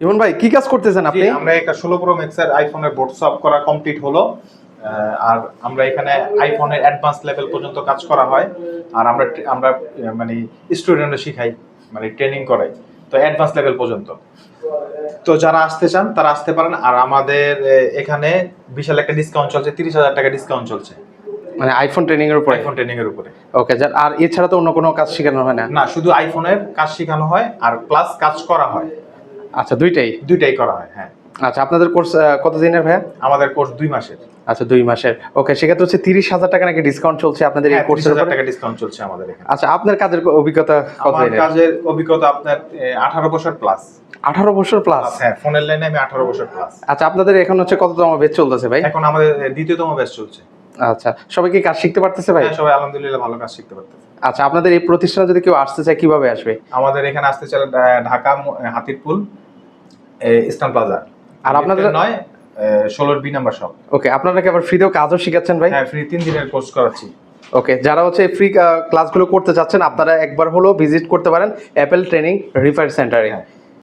ইমন ভাই কি কাজ করতেছেন আপনি? আমরা একটা ষোলো প্রো ম্যাক্সের আইফোনের বোর্ড সব করা কমপ্লিট হলো। আর আমরা এখানে আইফোনের অ্যাডভান্স লেভেল পর্যন্ত কাজ করা হয়। আর আমরা আমরা মানে স্টুডেন্টরা শিখাই মানে ট্রেনিং করাই। তো অ্যাডভান্স লেভেল পর্যন্ত। তো যারা আসতে চান তারা আসতে পারেন। আর আমাদের এখানে বিশাল একটা ডিসকাউন্ট চলছে তিরিশ হাজার টাকা ডিসকাউন্ট চলছে। মানে আইফোন ট্রেনিং এর উপরে? আইফোন ট্রেনিং এর উপরে। ওকে যার আর এছাড়া তো অন্য কোনো কাজ শেখানো হয় না? না শুধু আইফোনের কাজ শেখানো হয় আর প্লাস কাজ করা হয়। আচ্ছা দুইটাই? দুইটাই করা হয় হ্যাঁ। আচ্ছা আপনাদের কোর্স কত দিনের ভাইয়া? আমাদের কোর্স দুই মাসের। আচ্ছা দুই মাসের। ওকে সেক্ষেত্রে হচ্ছে তিরিশ হাজার টাকা নাকি ডিসকাউন্ট চলছে আপনাদের এই হ্যাঁ, কোর্সের হাজার উপরে? টাকা ডিসকাউন্ট চলছে আমাদের এখানে। আচ্ছা আপনার কাজের অভিজ্ঞতা কত আমার দিনের? কাজের অভিজ্ঞতা আপনার আঠারো বছর প্লাস আঠারো বছর প্লাস হ্যাঁ ফোনের লাইনে আমি আঠারো বছর প্লাস আচ্ছা আপনাদের এখন হচ্ছে কততম বেচ চলতেছে ভাই? এখন আমাদের দ্বিতীয়তম ব্যাচ চলছে। আচ্ছা সবাই কি কাজ শিখতে পারতেছে ভাই? হ্যাঁ, সবাই আলহামদুলিল্লাহ ভালো কাজ শিখতে পারতেছে। আচ্ছা আপনাদের এই প্রতিষ্ঠানে যদি কেউ আসতে চায় কীভাবে আসবে? আমাদের এখানে আসতে চাইলে ঢাকা হাতিরপুল। Eastern Plaza. আর আপনাদের- নয় ষোলোর বি নাম্বার সব ওকে আপনারা কি আবার ফ্রিতেও কাজও শিখাচ্ছেন ভাই? হ্যাঁ ফ্রি তিন দিনের কোর্স করাচ্ছি। ওকে যারা হচ্ছে ফ্রি ক্লাসগুলো করতে চাচ্ছেন আপনারা একবার হলেও ভিজিট করতে পারেন অ্যাপেল ট্রেনিং রিফার সেন্টারে হ্যাঁ।